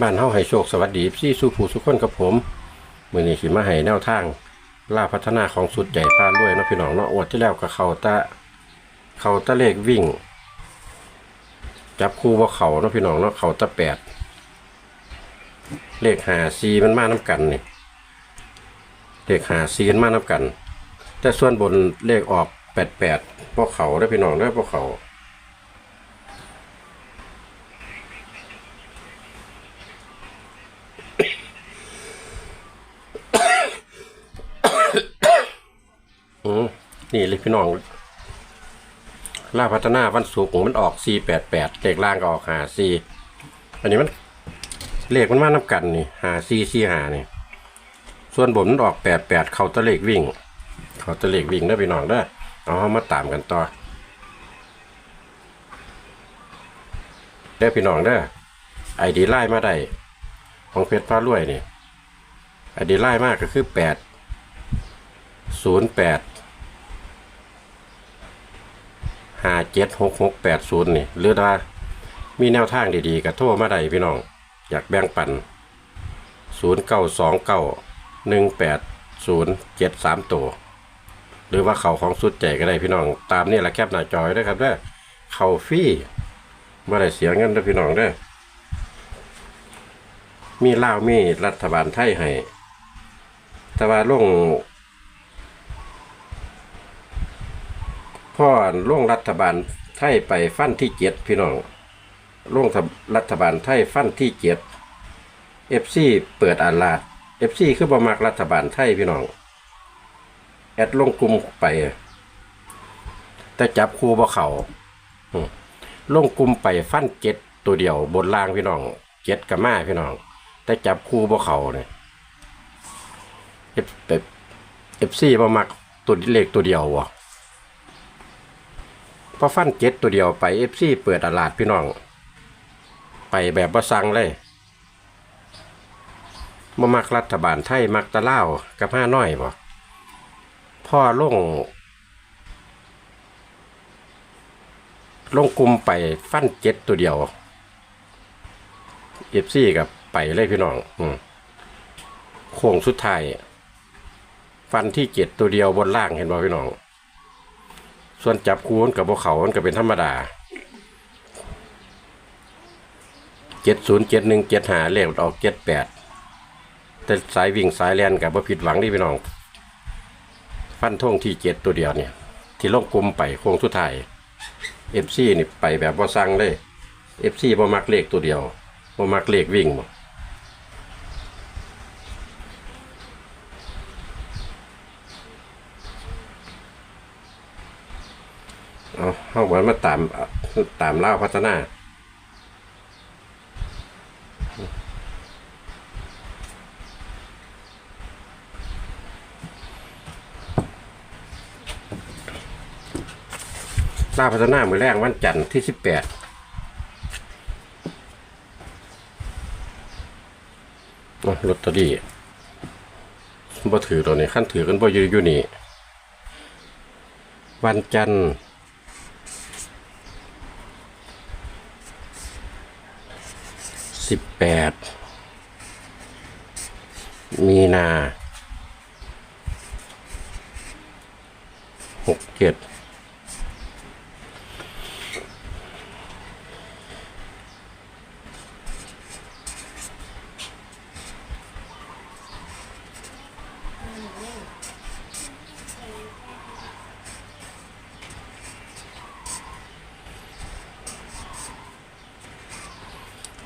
บ้านเฮาให้โชคสวัสดีซี่สู่ผู้สุขคนกับผมมื้อนี้สิมาให้แนวทางล่าพัฒนาของสุดใหญ่พารวยเนาะพี่น้องเนาะอวดที่แล้วก็เขาตะเขาตะเลขวิ่ง จับคู่บ่เขาเนาะพี่น้องเนาะเขาตะแปดเลขหาซีมันมาน้กันนี่เลขหาซีมันมาน้กัน แต่ส่วนบนเลขออกแปดแปดพวกเขาได้พี่น้องได้พวกเขา อืมนี่เลย พี่น้องล่าพัฒนาวันศุกร์มันออกสี่แปดแปดเลขล่างก็ออกหาสี่อันนี้มันเลขมันมาน้ำกันนี่หาสี่สี่หานี่ ส่วนบนมันออกแปดแปดเขาตะเลขวิ่ง เขาตะเลขวิ่งได้พี่น้องได้เอาเฮามาตามกันต่อเด้พี่น้องเด้ไอดีไล่มาได้ของเพชรฟ้ารวยนี่ไอดีไล่มากก็คือแปดศูนย์แปด ห้าเจ็ดหกหกแปดศูนย์นี่หรือว่ามีแนวทางดีๆก็โทรมาได้พี่น้อง อยากแบ่งปันศูนย์เก้าสองเก้าหนึ่งแปดศูนย์เจ็ดสามตัวหรือว่าเขาของสุดใจก็ได้พี่น้อง ตามนี่แหละแคปหน้าจอยด้วยครับเด้อเขาฟรี่ไม่ได้เสียเงินด้อพี่น้องเด้อมีเล่าวมีรัฐบาลไทยให้แต่ว่าลง พ่อล่งรัฐบาลไทยไปฟันที่เจ็ดพี่น้องล่งรัฐบาลไทยฟันที่เจ็ดเอฟซีเปิดอาลาดเอฟซีคือบมักรัฐบาลไทยพี่น้อง แอดลงกลุ่มไป แต่จับคู่บ่เขาอืมลงกลุ่มไปฟันเจ็ดตัวเดียวบนล่างพี่น้องเจ็ดกับมาพี่น้อง แต่จับคู่บ่เขาเนี่ยเอฟเอฟซีบมักตัวเลขตัวเดียววะ พอฟันเจ็ดตัวเดียวไปเอฟซีเปิดตลาดพี่น้อง ไปแบบบ่สั่งเลยมามักรัฐบาลไทยมักตะเล่ากับห้าน้อยบ่พ่อลงลงกลุ่มไปฟันเจ็ดตัวเดียวเอฟซีกับไปเลยพี่น้องอืมโค้งสุดท้ายฟันที่เจ็ดตัวเดียวบนล่างเห็นบ่พี่น้อง ส่วนจับคูนกับพวกเขามันก็เป็นธรรมดาเจ็ดศูนย์เจ็ดหนึ่งเจ็ดหาเลขออกเจ็ดแปดแต่สายวิ่งสายแลนกับว่าผิดหวังที่พี่น้อง ฟันท่งที่เจ็ดตัวเดียวเนี่ย ที่ลงกลมไปโค้งสุดท้ายเอฟซีนี่ไปแบบว่าสั่งเลยเอฟซีบ่มักเลขตัวเดียวบ่มักเลขวิ่งบ่ เอาเข้ามามาตามตามเล่าพัฒนาล่าพัฒนามือแรกวันจันทร์ที่สิบแปดลอตเตอรี่บ่ถือตัวนี้ขั้นถือกันบ่อยู่อยู่นี่ วันจันทร์ สิบแปดมีนาหกเจ็ด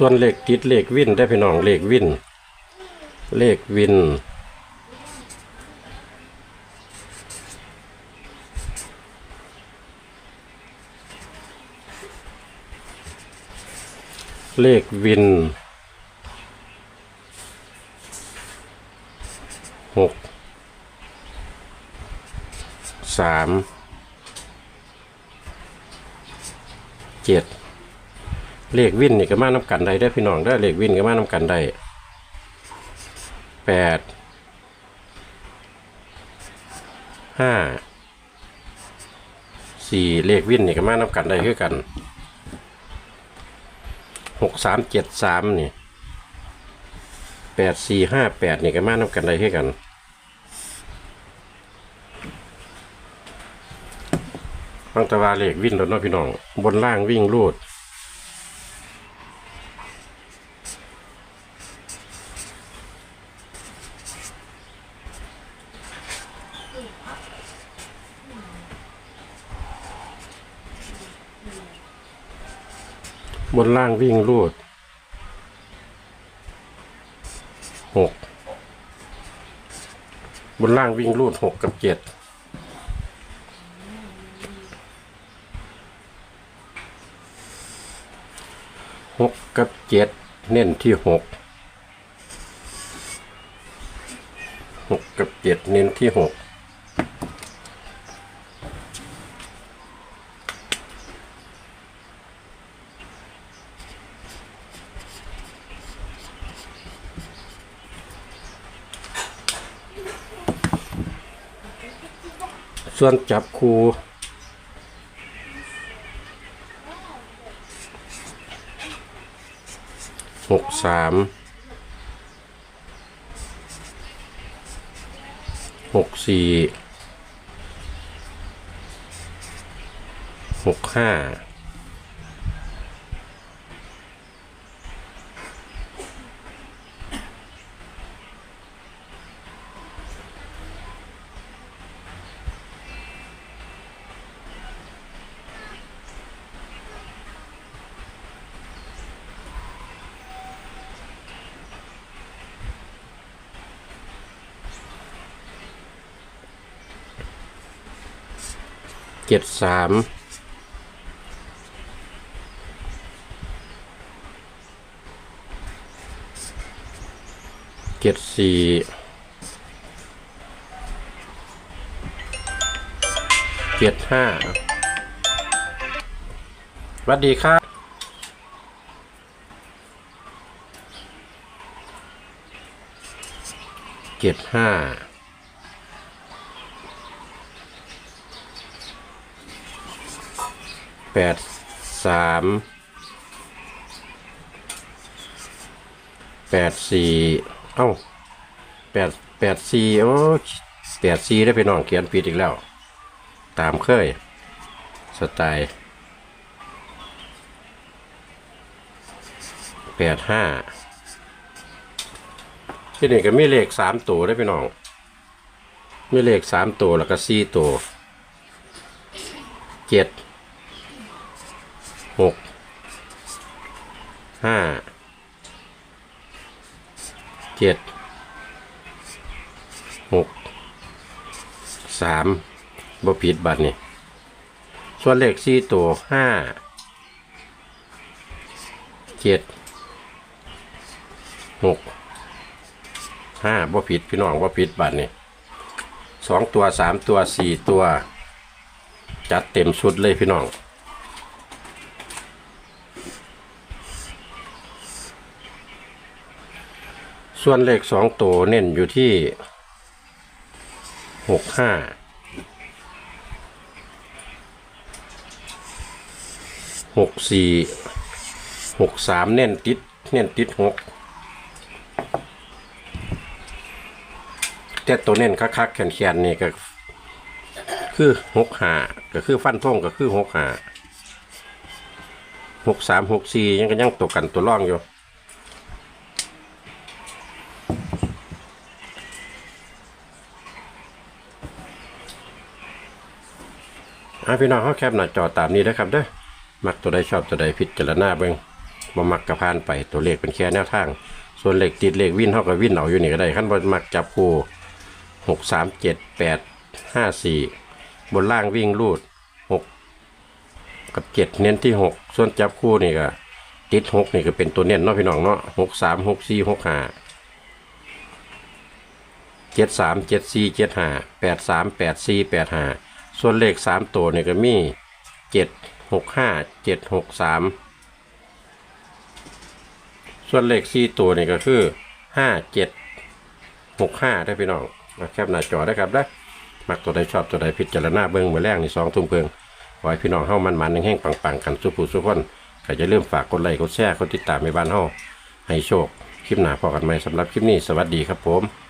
ส่วนเลขติดเลขวินได้พี่น้องเลขวิน เลขวิน เลเลขวินหกสามเจ็ด เลขวินนี่ก็มาน้ำกันได้ได้พี่น้องได้เลขวินก็มาน้ำกันได้แปดห้าสี่เลขวินนี่ก็มาน้ำกันได้คือกันหกสามเจ็ดสามนี่แปดสี่ห้าแปดนี่ก็มาน้ำกันได้คือกันฟังแตะวาเลขวิ่งรถเนาะพี่น้อง บนล่างวิ่งรูด บนล่างวิ่งรูดหกบนล่างวิ่งรูดหกกับเจ็ดหกกับเจ็ดเน้นที่หกหกกับเจ็ดเน้นที่หก ส่วนจับคูหกสามหกสี่หกห้า เจ็ดสามเจ็ดสี่เจ็ดห้าสวัสดีครับเจ็ดห้า แปดสามแปดสี่เอ้าแปดแปดสี่โอ้แปดสี่ได้ไปน้องเขียนผิดอีกแล้ว ตามเคย สไตล์แปดห้าที่นี่ก็มีเลขสามตัวได้ไปน้อง มีเลขสามตัวแล้วก็สี่ตัวเจ็ด หกห้าเจ็ดหกสามบ่ผิดบัตรนี่ส่วนเลขสี่ตัวห้าเจ็ดหกห้าบ่ผิดพี่น้องบ่ผิดบัตรนี่สองตัวสามตัวสี่ตัว จัดเต็มชุดเลยพี่น้อง ส่วนเลขสองตัวเน้นอยู่ที่หกห้าหกสี่หกสามเน้นติด เน้นติดหกแต่ตัวเน้นคักๆแขนๆนี่ก็คือหกห้าก็คือฟันท่งก็คือหกห้าหกสามหกสี่ยังก็ยังตกกันตัวร่องอยู่ อะพี่น้องเขาแคปหน้าจอตามนี้นะครับเด้อมักตัวใดชอบตัวใดพิจารณาเบิ่งบ่มักกระพานไปตัวเลขเป็นแค่แนวทาง ส่วนเลขติดเลขวิ่นเท่ากับวิ่นเอาอยู่นี่ก็ได้ขั้นบนมักจับคู่หกสามเจ็ดแปดห้าสี่บนล่างวิ่งรูดหกกับเจ็ดเน้นที่หกส่วนจับคู่นี่ก็ติดหกนี่ก็เป็นตัวเน้นเนาะพี่น้องเนาะหกสามหกสี่หกห้าเจ็ดสามเจ็ดสี่เจ็ดห้าแปดสามแปดสี่แปดห้า ส่วนเลขสามตัวเนี่ยก็มีเจ็ดหกห้าเจ็ดหกสามส่วนเลขสี่ตัวนี่ก็คือห้าเจ็ดหกห้าได้พี่น้องมาแคปหน้าจอได้ครับได้มักตัวใดชอบตัวใดพิจารณาเบิ้งมือแรกนี่สองทุ่มเพิงขอให้พี่น้องเฮ้ามันมันแห้งๆปังๆกันสุภูสุขคนก็จะเริ่มฝากกดไลค์กดแชร์กดติดตามในบ้านเฮ้าให้โชคคลิปหน้าพอกันไหมสำหรับคลิปนี้สวัสดีครับผม